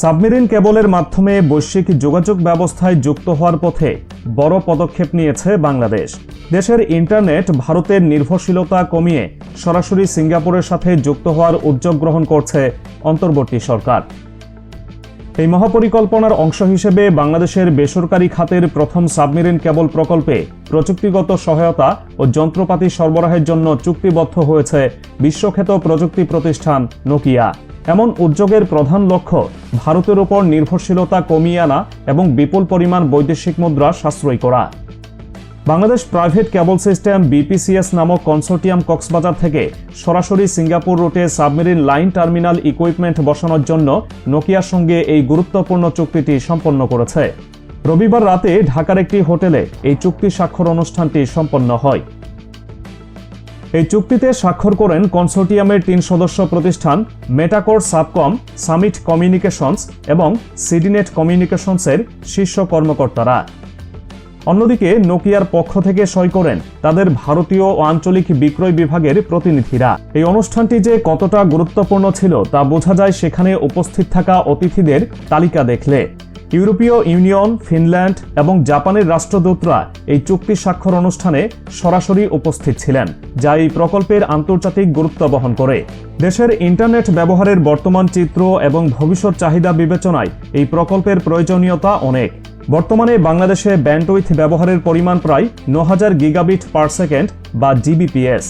Submarine কেবলের মাধ্যমে বৈশ্বিক যোগাযোগ ব্যবস্থায় যুক্ত হওয়ার পথে বড় পদক্ষেপ নিয়েছে বাংলাদেশ। দেশের ইন্টারনেট ভারতের নির্ভরশীলতা কমিয়ে সরাসরি সিঙ্গাপুরের সাথে যুক্ত হওয়ার উদ্যোগ গ্রহণ করছে অন্তর্বর্তী সরকার। এই মহাপরিকল্পনার অংশ হিসেবে বাংলাদেশের বেসরকারি খাতের প্রথম সাবমেরিন কেবল প্রকল্পে প্রযুক্তিগত সহায়তা ও যন্ত্রপাতি সরবরাহের জন্য চুক্তিবদ্ধ হয়েছে বিশ্বখ্যাত প্রযুক্তি প্রতিষ্ঠান নোকিয়া। এমন উদ্যোগের প্রধান লক্ষ্য ভারতের উপর নির্ভরশীলতা কমিয়ে আনা এবং বিপুল পরিমাণ বৈদেশিক মুদ্রা সাশ্রয় করা। Bangladesh private cable system BPCS নামক কনসোর্টিয়াম কক্সবাজার থেকে সরাসরি সিঙ্গাপুর রুটে সাবমেরিন লাইন টার্মিনাল ইকুইপমেন্ট বসানোর জন্য নোকিয়ার সঙ্গে এই গুরুত্বপূর্ণ চুক্তিটি সম্পন্ন করেছে। রবিবার রাতে ঢাকার একটি হোটেলে এই চুক্তি স্বাক্ষর অনুষ্ঠানটি সম্পন্ন হয়। এই চুক্তিতে স্বাক্ষর করেন কনসোর্টিয়ামের তিন সদস্য প্রতিষ্ঠান মেটাকোর সাবকম, সামিট কমিউনিকেশনস এবং সিডিনেট কমিউনিকেশনসের শীর্ষ কর্মকর্তারা। অন্যদিকে নোকিয়ার পক্ষ থেকে সই করেন তাদের ভারতীয় ও আঞ্চলিক বিক্রয় বিভাগের প্রতিনিধিরা। এই অনুষ্ঠানটি যে কতটা গুরুত্বপূর্ণ ছিল তা বোঝা যায় সেখানে উপস্থিত থাকা অতিথিদের তালিকা দেখলে। ইউরোপীয় ইউনিয়ন, ফিনল্যান্ড এবং জাপানের রাষ্ট্রদূতরা এই চুক্তি স্বাক্ষর অনুষ্ঠানে সরাসরি উপস্থিত ছিলেন, যা এই প্রকল্পের আন্তর্জাতিক গুরুত্ব বহন করে। দেশের ইন্টারনেট ব্যবহারের বর্তমান চিত্র এবং ভবিষ্যৎ চাহিদা বিবেচনায় এই প্রকল্পের প্রয়োজনীয়তা অনেক। বর্তমানে বাংলাদেশে ব্যান্ডউইথ ব্যবহারের পরিমাণ প্রায় ন হাজার গিগাবিট পার সেকেন্ড বা জিবিপিএস।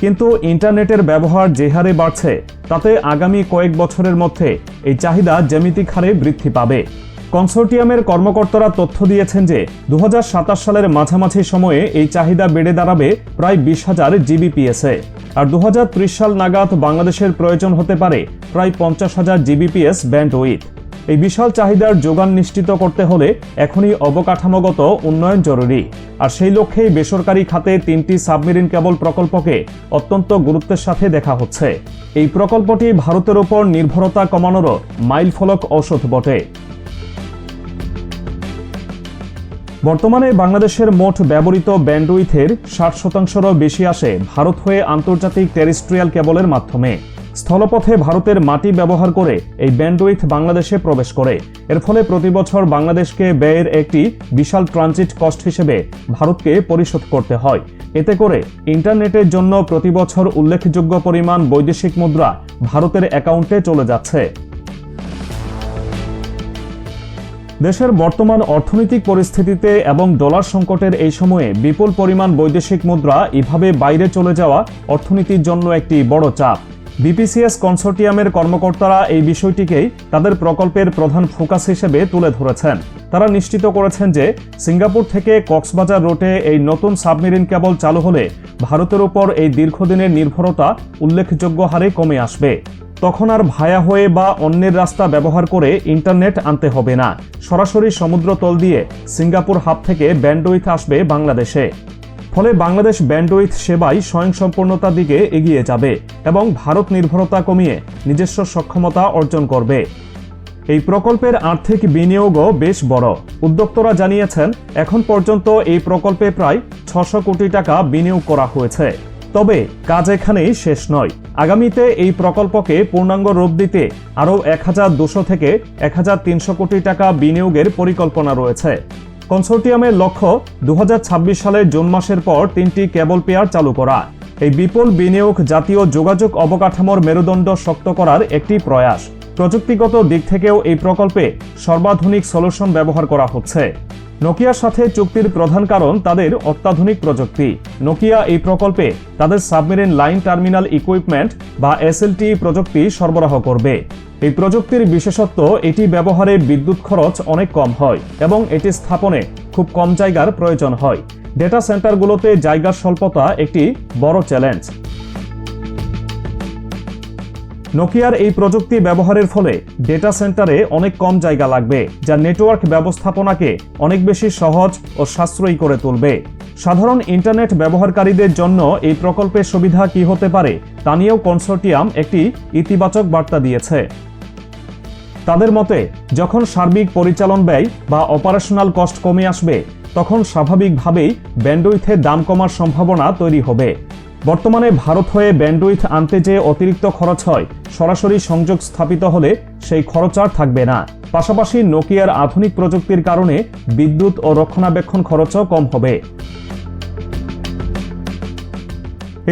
কিন্তু ইন্টারনেটের ব্যবহার যে হারে বাড়ছে তাতে আগামী কয়েক বছরের মধ্যে এই চাহিদা জ্যামিতিক হারে বৃদ্ধি পাবে। কনসোর্টিয়ামের কর্মকর্তারা তথ্য দিয়েছেন যে দু হাজার সাতাশ সালের মাঝামাঝি সময়ে এই চাহিদা বেড়ে দাঁড়াবে প্রায় বিশ হাজার জিবিপিএসে। আর দু হাজার ত্রিশ সাল নাগাদ বাংলাদেশের প্রয়োজন হতে পারে প্রায় পঞ্চাশ হাজার জিবিপিএস ব্যান্ডউইথ। এই বিশাল চাহিদার যোগান নিশ্চিত করতে হলে এখনই অবকাঠামোগত উন্নয়ন জরুরি। আর সেই লক্ষ্যেই বেসরকারি খাতে তিনটি সাবমেরিন কেবল প্রকল্পকে অত্যন্ত গুরুত্বের সাথে দেখা হচ্ছে। এই প্রকল্পটি ভারতের ওপর নির্ভরতা কমানোরও মাইলফলক ঔষধ বটে। বর্তমানে বাংলাদেশের মোট ব্যবহৃত ব্যান্ডউইথের ষাট শতাংশেরও বেশি আসে ভারত হয়ে আন্তর্জাতিক টেরিস্ট্রিয়াল কেবলের মাধ্যমে। স্থলপথে ভারতের মাটি ব্যবহার করে এই ব্যান্ডউইথ বাংলাদেশে প্রবেশ করে। এর ফলে প্রতি বছর বাংলাদেশকে ব্যয়ের একটি বিশাল ট্রানজিট কস্ট হিসেবে ভারতকে পরিশোধ করতে হয়। এতে করে ইন্টারনেটের জন্য প্রতি বছর উল্লেখযোগ্য পরিমাণ বৈদেশিক মুদ্রা ভারতের অ্যাকাউন্টে চলে যাচ্ছে। দেশের বর্তমান অর্থনৈতিক পরিস্থিতিতে এবং ডলার সংকটের এই সময়ে বিপুল পরিমাণ বৈদেশিক মুদ্রা এভাবে বাইরে চলে যাওয়া অর্থনীতির জন্য একটি বড় চাপ। বিপিসিএস কনসোর্টিয়ামের কর্মকর্তারা এই বিষয়টিকেই তাদের প্রকল্পের প্রধান ফোকাস হিসেবে তুলে ধরেছেন। তারা নিশ্চিত করেছেন যে সিঙ্গাপুর থেকে কক্সবাজার রোটে এই নতুন সাবমেরিন কেবল চালু হলে ভারতের উপর এই দীর্ঘদিনের নির্ভরতা উল্লেখযোগ্য হারে কমে আসবে। তখন আর ভায়া হয়ে বা অন্যের রাস্তা ব্যবহার করে ইন্টারনেট আনতে হবে না। সরাসরি সমুদ্রতল দিয়ে সিঙ্গাপুর হাব থেকে ব্যান্ডউইথ আসবে বাংলাদেশে। ফলে বাংলাদেশ ব্যান্ডউইথ সেবাই স্বয়ংসম্পূর্ণতার দিকে এগিয়ে যাবে এবং ভারত নির্ভরতা কমিয়ে নিজস্ব সক্ষমতা অর্জন করবে। এই প্রকল্পের আর্থিক বিনিয়োগও বেশ বড়। উদ্যোক্তরা জানিয়েছেন, এখন পর্যন্ত এই প্রকল্পে প্রায় ছশো কোটি টাকা বিনিয়োগ করা হয়েছে। তবে কাজ এখানেই শেষ নয়। আগামীতে এই প্রকল্পকে পূর্ণাঙ্গ রূপ দিতে আরও এক হাজার দুশো থেকে এক হাজার তিনশো কোটি টাকা বিনিয়োগের পরিকল্পনা রয়েছে। কনসোর্টিয়ামের লক্ষ্য দু হাজার ছাব্বিশ সালের জুন মাসের পর তিনটি কেবল পেয়ার চালু করা। এই বিপুল বিনিয়োগ জাতীয় যোগাযোগ অবকাঠামোর মেরুদণ্ড শক্ত করার একটি প্রয়াস। প্রযুক্তিগত দিক থেকেও এই প্রকল্পে সর্বাধুনিক সলিউশন ব্যবহার করা হচ্ছে। নোকিয়ার সাথে চুক্তির প্রধান কারণ তাদের অত্যাধুনিক প্রযুক্তি। নোকিয়া এই প্রকল্পে তাদের সাবমেরিন লাইন টার্মিনাল ইকুইপমেন্ট বা এসএলটি প্রযুক্তি সরবরাহ করবে। এই প্রযুক্তির বিশেষত্ব, এটি ব্যবহারে বিদ্যুৎ খরচ অনেক কম হয় এবং এটি স্থাপনে খুব কম জায়গার প্রয়োজন হয়। ডেটা সেন্টারগুলোতে জায়গার স্বল্পতা একটি বড় চ্যালেঞ্জ নোকিয়ার এই প্রযুক্তি ব্যবহারের ফলে ডেটা সেন্টারে অনেক কম জায়গা লাগবে, যা নেটওয়ার্ক ব্যবস্থাপনাকে অনেক বেশি সহজ ও সাশ্রয়ী করে তুলবে। সাধারণ ইন্টারনেট ব্যবহারকারীদের জন্য এই প্রকল্পের সুবিধা কি হতে পারে তা নিয়েও কনসোর্টিয়াম একটি ইতিবাচক বার্তা দিয়েছে। তাদের মতে, যখন সার্বিক পরিচালন ব্যয় বা অপারেশনাল কস্ট কমে আসবে, তখন স্বাভাবিকভাবেই ব্যান্ডউইথের দাম কমার সম্ভাবনা তৈরি হবে। বর্তমানে ভারত হয়ে ব্যান্ডউইথ আনতে যে অতিরিক্ত খরচ হয়, সরাসরি সংযোগ স্থাপিত হলে সেই খরচ আর থাকবে না। পাশাপাশি নোকিয়ার আধুনিক প্রযুক্তির কারণে বিদ্যুৎ ও রক্ষণাবেক্ষণ খরচও কম হবে।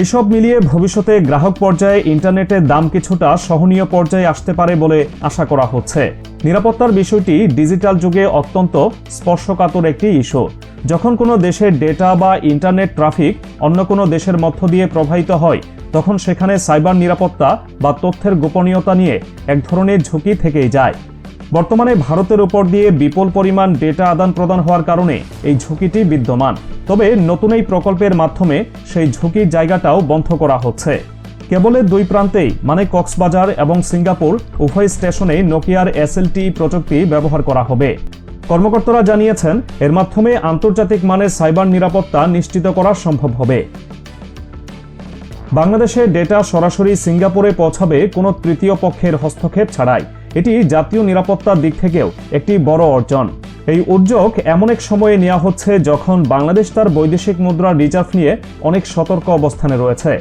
এইসব মিলিয়ে ভবিষ্যতে গ্রাহক পর্যায়ে ইন্টারনেটের দাম কিছুটা সহনীয় পর্যায়ে আসতে পারে বলে আশা করা হচ্ছে। নিরাপত্তার বিষয়টি ডিজিটাল যুগে অত্যন্ত স্পর্শকাতর একটি ইস্যু। যখন কোনো দেশের ডেটা বা ইন্টারনেট ট্রাফিক অন্য কোনো দেশের মধ্য দিয়ে প্রবাহিত হয়, তখন সেখানে সাইবার নিরাপত্তা বা তথ্যের গোপনীয়তা নিয়ে এক ধরনের ঝুঁকি থেকেই যায়। বর্তমানে ভারতের উপর দিয়ে বিপুল পরিমাণ ডেটা আদান প্রদান হওয়ার কারণে এই ঝুঁকিটি বিদ্যমান। তবে নতুন এই প্রকল্পের মাধ্যমে সেই ঝুঁকির জায়গাটাও বন্ধ করা হচ্ছে। কেবলের দুই প্রান্তেই মানে কক্সবাজার এবং সিঙ্গাপুর, উভয় স্টেশনে নোকিয়ার এসএলটি প্রযুক্তি ব্যবহার করা হবে। কর্মকর্তারা জানিয়েছেন, এর মাধ্যমে আন্তর্জাতিক মানের সাইবার নিরাপত্তা নিশ্চিত করা সম্ভব হবে। বাংলাদেশে ডেটা সরাসরি সিঙ্গাপুরে পৌঁছাবে কোনো তৃতীয় পক্ষের হস্তক্ষেপ ছাড়াই। এটি জাতীয় নিরাপত্তার দিক থেকেও একটি বড় অর্জন। এই উদ্যোগ এমন এক সময়ে নেওয়া হচ্ছে যখন বাংলাদেশ তার বৈদেশিক মুদ্রার রিজার্ভ নিয়ে অনেক সতর্ক অবস্থানে রয়েছে।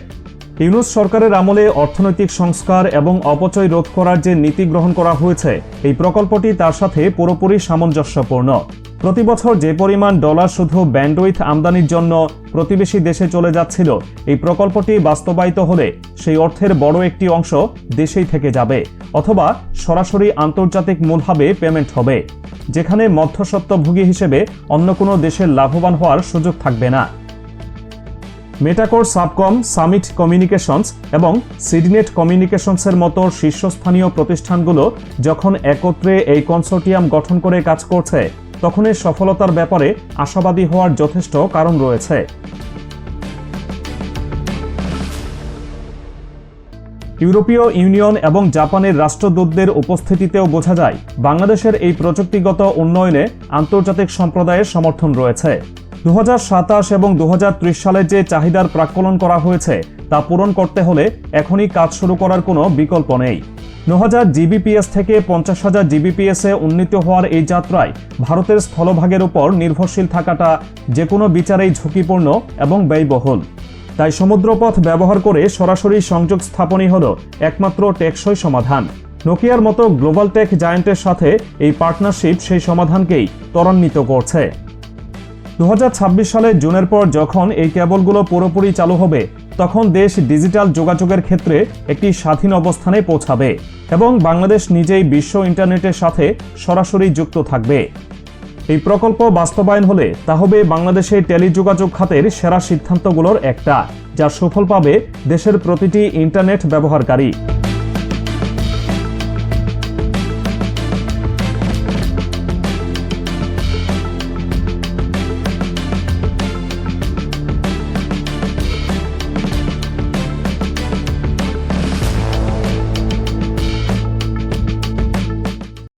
ইউনুস সরকারের আমলে অর্থনৈতিক সংস্কার এবং অপচয় রোধ করার যে নীতি গ্রহণ করা হয়েছে, এই প্রকল্পটি তার সাথে পুরোপুরি সামঞ্জস্যপূর্ণ। প্রতি বছর যে পরিমাণ ডলার শুধু ব্যান্ডউইথ আমদানির জন্য প্রতিবেশী দেশে চলে যাচ্ছিল, এই প্রকল্পটি বাস্তবায়িত হলে সেই অর্থের বড় একটি অংশ দেশেই থেকে যাবে, অথবা সরাসরি আন্তর্জাতিক মূলভাবে পেমেন্ট হবে, যেখানে মধ্যস্বত্বভোগী হিসেবে অন্য কোনো দেশের লাভবান হওয়ার সুযোগ থাকবে না। মেটাকোর সাবকম সামিট কমিউনিকেশনস এবং সিডনেট কমিউনিকেশনসের মতো শীর্ষস্থানীয় প্রতিষ্ঠানগুলো যখন একত্রে এই কনসোর্টিয়াম গঠন করে কাজ করছে তখন এর সফলতার ব্যাপারে আশাবাদী হওয়ার যথেষ্ট কারণ রয়েছে। ইউরোপীয় ইউনিয়ন এবং জাপানের রাষ্ট্রদূতদের উপস্থিতিতেও বোঝা যায়, বাংলাদেশের এই প্রযুক্তিগত উন্নয়নে আন্তর্জাতিক সম্প্রদায়ের সমর্থন রয়েছে। দু হাজার সাতাশ এবং দু হাজার ত্রিশ সালে যে চাহিদার প্রাক্কলন করা হয়েছে, তা পূরণ করতে হলে এখনই কাজ শুরু করার কোনো বিকল্প নেই। ন হাজার জিবিপিএস থেকে পঞ্চাশ হাজার জিবিপিএস উন্নীত হওয়ার এই যাত্রায় ভারতের স্থলভাগের উপর নির্ভরশীল থাকাটা যে কোনো বিচারেই ঝুঁকিপূর্ণ এবং ব্যয়বহুল। তাই সমুদ্রপথ ব্যবহার করে সরাসরি সংযোগ স্থাপনই হল একমাত্র টেকসই সমাধান। নোকিয়ার মতো গ্লোবাল টেক জায়ান্টের সাথে এই পার্টনারশিপ সেই সমাধানকেই ত্বরান্বিত করছে। দু হাজার ছাব্বিশ সালে জুনের পর যখন এই কেবলগুলো পুরোপুরি চালু হবে, তখন দেশ ডিজিটাল যোগাযোগের ক্ষেত্রে একটি স্বাধীন অবস্থানে পৌঁছাবে এবং বাংলাদেশ নিজেই বিশ্ব ইন্টারনেটের সাথে সরাসরি যুক্ত থাকবে। এই প্রকল্প বাস্তবায়ন হলে তা হবে বাংলাদেশের টেলিযোগাযোগ খাতের সেরা সিদ্ধান্তগুলোর একটা, যার সুফল পাবে দেশের প্রতিটি ইন্টারনেট ব্যবহারকারী।